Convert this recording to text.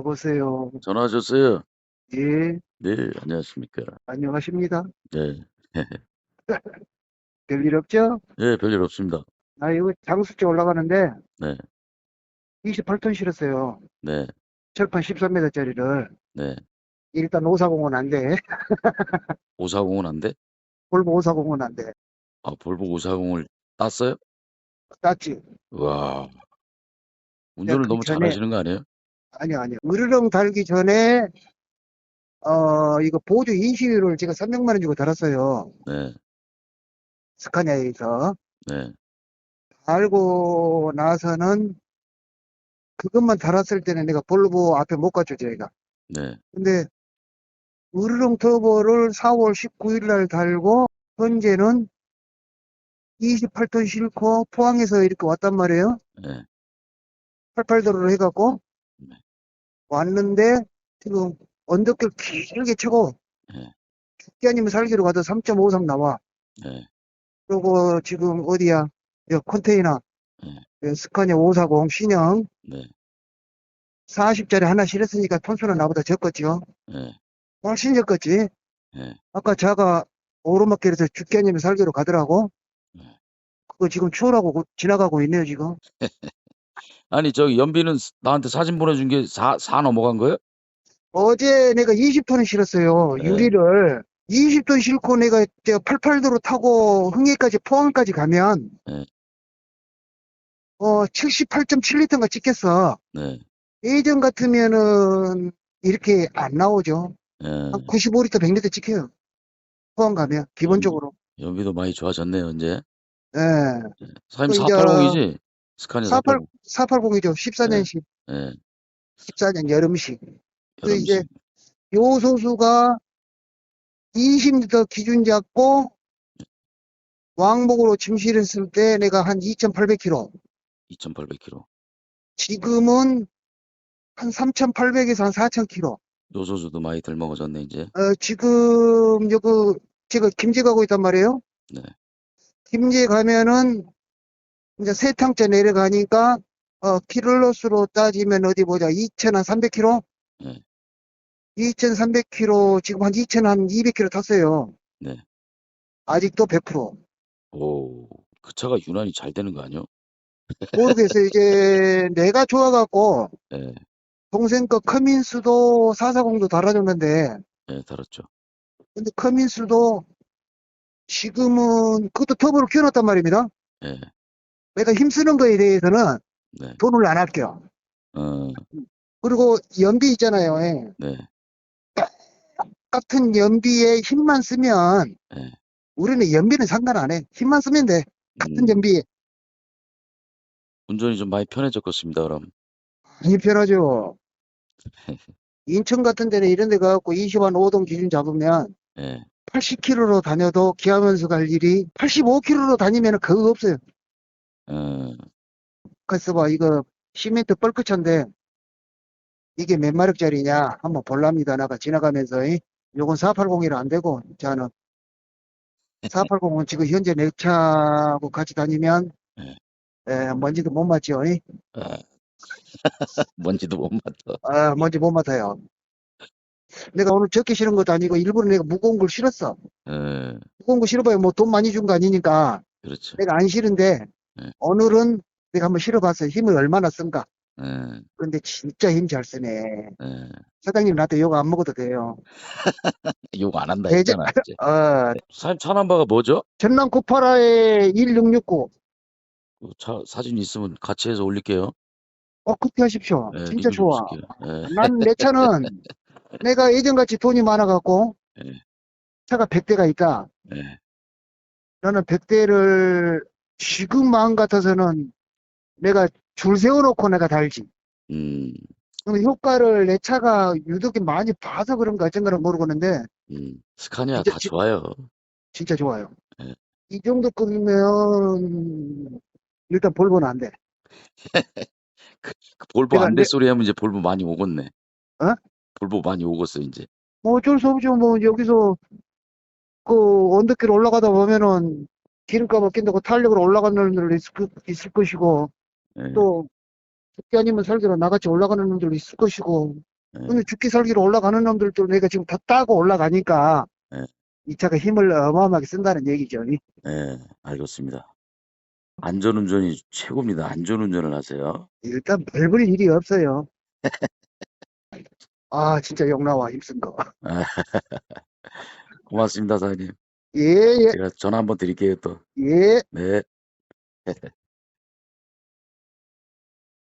여보세요. 전화하셨어요? 예, 네, 안녕하십니까. 안녕하십니다. 네, 별일 없죠? 네, 별일 없습니다. 나 이거 장수째 올라가는데 네, 28톤 실었어요. 네, 철판 13m짜리를. 네. 일단 540은 안 돼. 540은 안 돼? 볼보 540은 안 돼. 아, 볼보 540을 땄어요? 땄지? 와, 운전을 그 너무 전에- 잘하시는 거 아니에요? 아니요, 아니요. 으르렁 달기 전에, 어, 이거 보조 인시율을 제가 300만 원 주고 달았어요. 네, 스카니아에서. 네, 달고 나서는 그것만 달았을 때는 내가 볼보 앞에 못 갔죠, 저희가. 네, 근데 으르렁 터보를 4월 19일 날 달고 현재는 28톤 싣고 포항에서 이렇게 왔단 말이에요. 네, 88도로를 해갖고 네. 왔는데 지금 언덕길 길게 치고 네. 죽기 아니면 살기로 가도 3.53 나와. 네, 그리고 지금 어디야? 여 컨테이너 네. 여 스카니아 540 신형 네, 40짜리 하나 실었으니까 톤수는 나보다 적겠죠. 네, 훨씬 적겠지. 네. 아까 자가 오르막길에서 죽기 아니면 살기로 가더라고. 네. 그거 지금 추월하고 고- 지나가고 있네요, 지금. 아니, 저기 연비는 나한테 사진 보내준 게 4, 4 넘어간 거예요? 어제 내가 20톤을 실었어요, 네. 유리를. 20톤 싣고 내가 88도로 타고 흥해까지 포항까지 가면, 네. 어, 78.7리터인가 찍겠어. 네, 예전 같으면은 이렇게 안 나오죠. 네. 한 95리터, 100리터 찍혀요. 포항 가면, 기본적으로. 연비도 많이 좋아졌네요, 이제. 예. 사장님 그 이제 480이지? 스카니아 48, 480. 480이죠. 14년식, 네, 14년 여름식. 그 여름식. 이제 요 소수가 20리터 기준 잡고 왕복으로 짐 실었을 때 내가 한 2,800km. 2,800km. 지금은 한 3,800에서 한 4,000km. 요소수도 많이 덜 먹어졌네, 이제. 어, 지금 요거 제가 김제 가고 있단 말이에요. 네. 김제 가면은 이제 세 탕째 내려가니까 어, 킬로수로 따지면 어디 보자. 2,300km? 네. 2,300km, 지금 한 2,200km 탔어요. 네. 아직도 100%. 오, 그 차가 유난히 잘 되는 거 아니요? 모르겠어요. 이제 내가 좋아갖고 예, 동생 거 커민스도 440도 달아줬는데 예, 달았죠. 근데 커민스도 지금은 그것도 터보를 키워놨단 말입니다. 예, 내가 힘쓰는 거에 대해서는 네, 돈을 안 아껴. 어, 그리고 연비 있잖아요. 예. 네, 같은 연비에 힘만 쓰면 예. 우리는 연비는 상관 안 해. 힘만 쓰면 돼. 같은 음, 연비에. 운전이 좀 많이 편해졌겠습니다, 그럼. 많이 편하죠. 인천 같은 데는 이런 데 가갖고 20한 5동 기준 잡으면 예, 80km로 다녀도 기하면서 갈 일이 85km로 다니면 그거 없어요. 어, 그래서 봐, 이거 시멘트 뻘끗한데 이게 몇 마력짜리냐 한번 볼랍니다. 나가 지나가면서 이. 요건 480이라 안 되고 저는 480은 지금 현재 내 차하고 같이 다니면 네. 에, 먼지도 못 맡죠. 이. 아, 먼지도 못 맡아. 아, 먼지 못 맡아요. 내가 오늘 적게 실은 것도 아니고 일부러 내가 무거운 걸 실었어. 예, 무거운 거 실어봐야 뭐 돈 많이 준 거 아니니까 그렇죠. 내가 안 실은데 네. 오늘은 내가 한번 실어봤어요. 힘을 얼마나 쓴가. 예, 근데 진짜 힘 잘 쓰네. 예. 사장님 나한테 욕 안 먹어도 돼요. 욕 안 한다 대장- 했잖아, 이제. 어, 사장님 차 넘버가 뭐죠? 전남 코파라의 1669. 그차 사진 있으면 같이 해서 올릴게요. 어, 커피 하십시오. 예, 진짜 리뷰 좀 좋아. 쓸게요. 예, 난 내 차는 내가 예전같이 돈이 많아갖고 예. 차가 100대가 있다. 예, 나는 100대를 지금 마음 같아서는 내가 줄 세워놓고 내가 달지. 음, 근데 효과를 내 차가 유독히 많이 봐서 그런가 어쩐가는 모르겠는데 음, 스카니아 다 지- 좋아요. 진짜 좋아요. 예. 이 정도 급이면 일단 볼보는 안 돼. 그 볼보 내가 안돼 내- 소리 하면 이제 볼보 많이 오겠네. 어? 볼보 많이 오겠어, 이제. 뭐 어쩔 수 없죠. 뭐 여기서 그 언덕길 올라가다 보면은 기름값 아낀다고 탄력으로 올라가는 놈들 있을, 거- 있을 것이고 예, 또 죽기 아니면 살기로 나같이 올라가는 놈들 있을 것이고 예. 근데 죽기 살기로 올라가는 놈들도 내가 지금 다 따고 올라가니까 예. 이 차가 힘을 어마어마하게 쓴다는 얘기죠. 예, 알겠습니다. 안전운전이 최고입니다. 안전운전을 하세요. 일단 별볼 일이 없어요. 아, 진짜 욕 나와, 힘쓴 거. 고맙습니다, 사장님. 예, 예, 제가 전화 한번 드릴게요, 또. 예. 네.